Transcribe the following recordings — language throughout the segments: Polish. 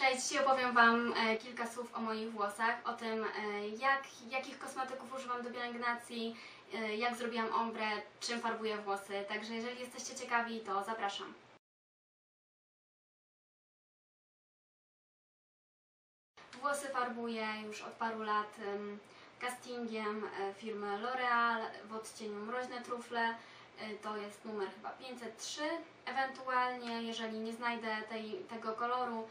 Cześć, dzisiaj opowiem Wam e, kilka słów o moich włosach, o tym e, jak, jakich kosmetyków używam do pielęgnacji, e, jak zrobiłam ombre, czym farbuję włosy. Także jeżeli jesteście ciekawi, to zapraszam. Włosy farbuję już od paru lat em, castingiem firmy L'Oreal w odcieniu Mroźne Trufle. To jest numer chyba 503. Ewentualnie, jeżeli nie znajdę tej, tego koloru,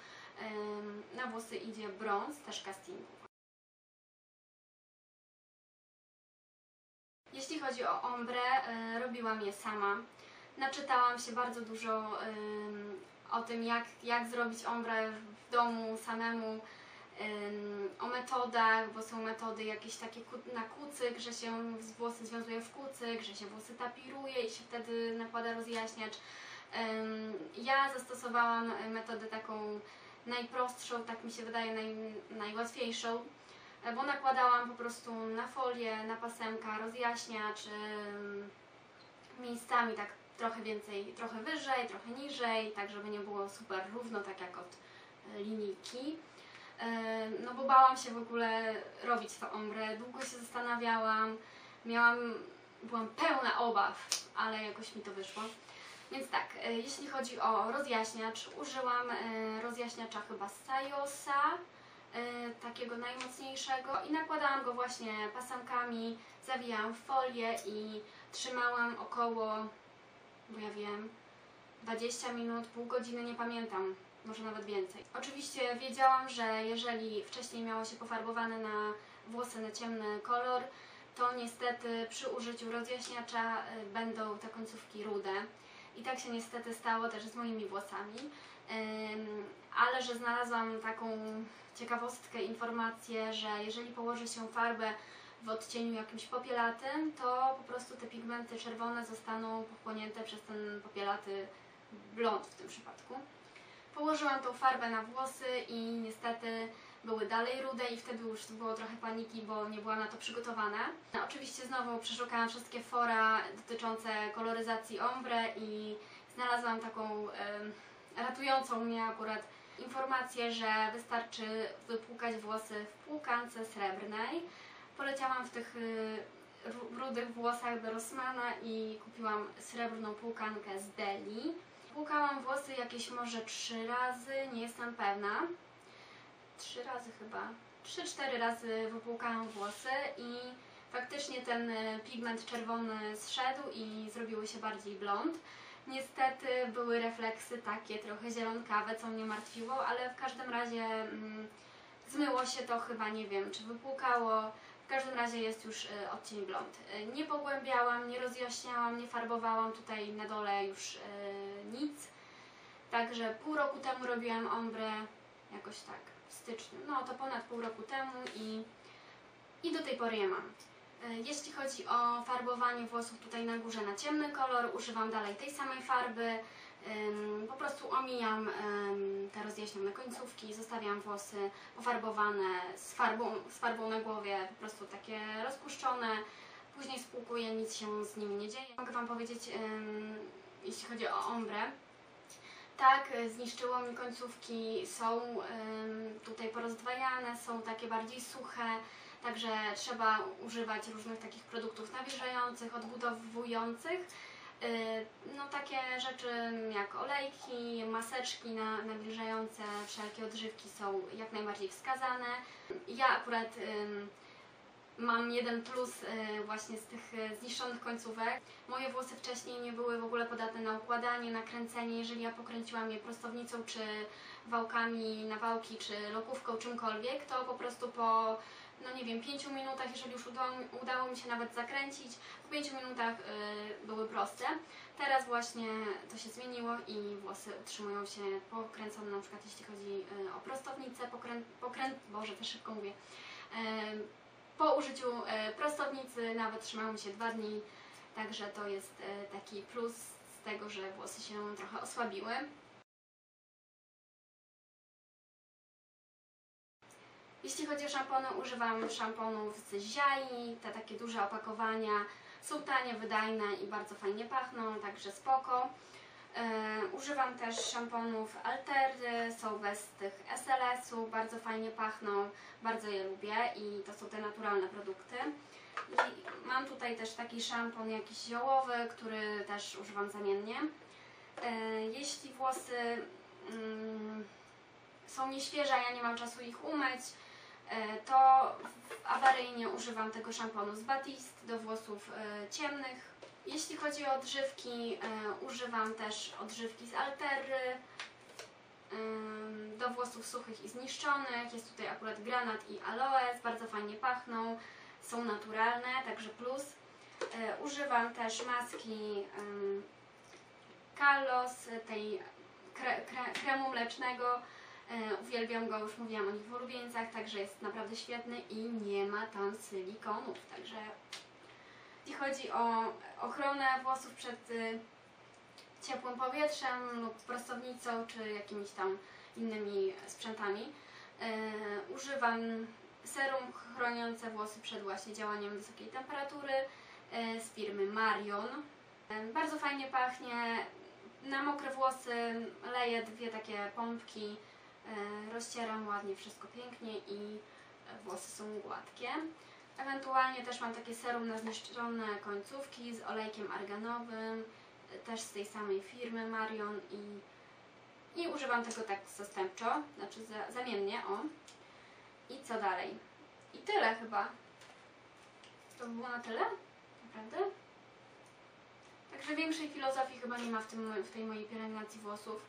na włosy idzie brąz, też castingu. Jeśli chodzi o ombre, e, robiłam je sama. Naczytałam się bardzo dużo o tym, jak, jak zrobić ombre w domu samemu, em, o metodach, bo są metody jakieś takie na kucyk, że się włosy związuje w kucyk, że się włosy tapiruje i się wtedy nakłada rozjaśniacz. Ja zastosowałam metodę taką najprostszą, tak mi się wydaje, naj, najłatwiejszą, e, bo nakładałam po prostu na folię, na pasemka rozjaśniacz miejscami tak trochę więcej, trochę wyżej, trochę niżej, tak żeby nie było super równo, tak jak od e, linijki. No bo bałam się w ogóle robić to ombre, długo się zastanawiałam, miałam, byłam pełna obaw, ale jakoś mi to wyszło. Więc tak, e, jeśli chodzi o rozjaśniacz, użyłam e, rozjaśniacza chyba Sayosa, e, takiego najmocniejszego i nakładałam go właśnie pasemkami, zawijałam w folię i trzymałam około, bo ja wiem, 20 minut, pół godziny, nie pamiętam, może nawet więcej. Oczywiście wiedziałam, że jeżeli wcześniej miało się pofarbowane na włosy na ciemny kolor, to niestety przy użyciu rozjaśniacza będą te końcówki rude. I tak się niestety stało też z moimi włosami. Ale że znalazłam taką ciekawostkę, informację, że jeżeli położy się farbę w odcieniu jakimś popielatym, to po prostu te pigmenty czerwone zostaną pochłonięte przez ten popielaty blond w tym przypadku. Położyłam tą farbę na włosy i niestety były dalej rude i wtedy już było trochę paniki, bo nie byłam na to przygotowana. No, oczywiście znowu przeszukałam wszystkie fora dotyczące koloryzacji ombre i znalazłam taką ratującą mnie akurat informację, że wystarczy wypłukać włosy w płukance srebrnej. Poleciałam w tych y, ru- rudych włosach do Rossmana i kupiłam srebrną płukankę z Deli. Płukałam włosy jakieś może trzy razy, nie jestem pewna. Trzy razy chyba. Trzy, cztery razy wypłukałam włosy i faktycznie ten y, pigment czerwony zszedł i zrobiły się bardziej blond. Niestety były refleksy takie trochę zielonkawe, co mnie martwiło, ale w każdym razie mm, zmyło się to chyba, nie wiem, czy wypłukało. W każdym razie jest już y, odcień blond. Y, Nie pogłębiałam, nie rozjaśniałam, nie farbowałam tutaj na dole już y, nic. Także pół roku temu robiłam ombre, jakoś tak, w styczniu. No to ponad pół roku temu i, i do tej pory je mam. Y, Jeśli chodzi o farbowanie włosów tutaj na górze na ciemny kolor, używam dalej tej samej farby. Po prostu omijam te rozjaśnione końcówki, zostawiam włosy pofarbowane z farbą, z farbą na głowie, po prostu takie rozpuszczone. Później spłukuję, nic się z nimi nie dzieje. Mogę Wam powiedzieć, jeśli chodzi o ombre, tak, y, zniszczyło mi końcówki, są tutaj porozdwajane, są takie bardziej suche, także trzeba używać różnych takich produktów nawilżających, odbudowujących. Y, No takie rzeczy jak olejki, maseczki na, nawilżające, wszelkie odżywki są jak najbardziej wskazane. Ja akurat mam jeden plus y, właśnie z tych y, zniszczonych końcówek. Moje włosy wcześniej nie były w ogóle podatne na układanie, na kręcenie. Jeżeli ja pokręciłam je prostownicą, czy wałkami na wałki, czy lokówką, czymkolwiek, to po prostu po no nie wiem, 5 minutach, jeżeli już udało, udało mi się nawet zakręcić, po 5 minutach y, były proste. Teraz właśnie to się zmieniło i włosy utrzymują się pokręcone, na przykład jeśli chodzi y, o prostownicę, pokrę, pokrę, Boże, też szybko mówię. Y, po użyciu y, prostownicy nawet trzymają mi się 2 dni, także to jest y, taki plus z tego, że włosy się trochę osłabiły. Jeśli chodzi o szampony, używam szamponów z Ziai, te takie duże opakowania. Są tanie, wydajne i bardzo fajnie pachną, także spoko. E, używam też szamponów Altery, są bez tych SLS-u, bardzo fajnie pachną, bardzo je lubię i to są te naturalne produkty. I mam tutaj też taki szampon jakiś ziołowy, który też używam zamiennie. E, jeśli włosy mm, są nieświeże, ja nie mam czasu ich umyć, e, to awaryjnie używam tego szamponu z Batiste do włosów ciemnych. Jeśli chodzi o odżywki, e, używam też odżywki z Altery do włosów suchych i zniszczonych. Jest tutaj akurat granat i aloes, bardzo fajnie pachną, są naturalne, także plus. E, Używam też maski Kalos, tej kre, kre, kremu mlecznego. E, Uwielbiam go, już mówiłam o nich w ulubieńcach, także jest naprawdę świetny i nie ma tam silikonów, także jeśli chodzi o ochronę włosów przed y, ciepłym powietrzem lub prostownicą czy jakimiś tam innymi sprzętami, y, używam serum chroniące włosy przed właśnie działaniem wysokiej temperatury y, z firmy Marion. Bardzo fajnie pachnie. Na mokre włosy leję dwie takie pompki, rozcieram ładnie, wszystko pięknie i włosy są gładkie. Ewentualnie też mam takie serum na zniszczone końcówki z olejkiem arganowym, też z tej samej firmy Marion i, i używam tego tak zastępczo, znaczy za, zamiennie, o. I co dalej? I tyle chyba. To by było na tyle? Naprawdę? Także większej filozofii chyba nie ma w, tym, w tej mojej pielęgnacji włosów.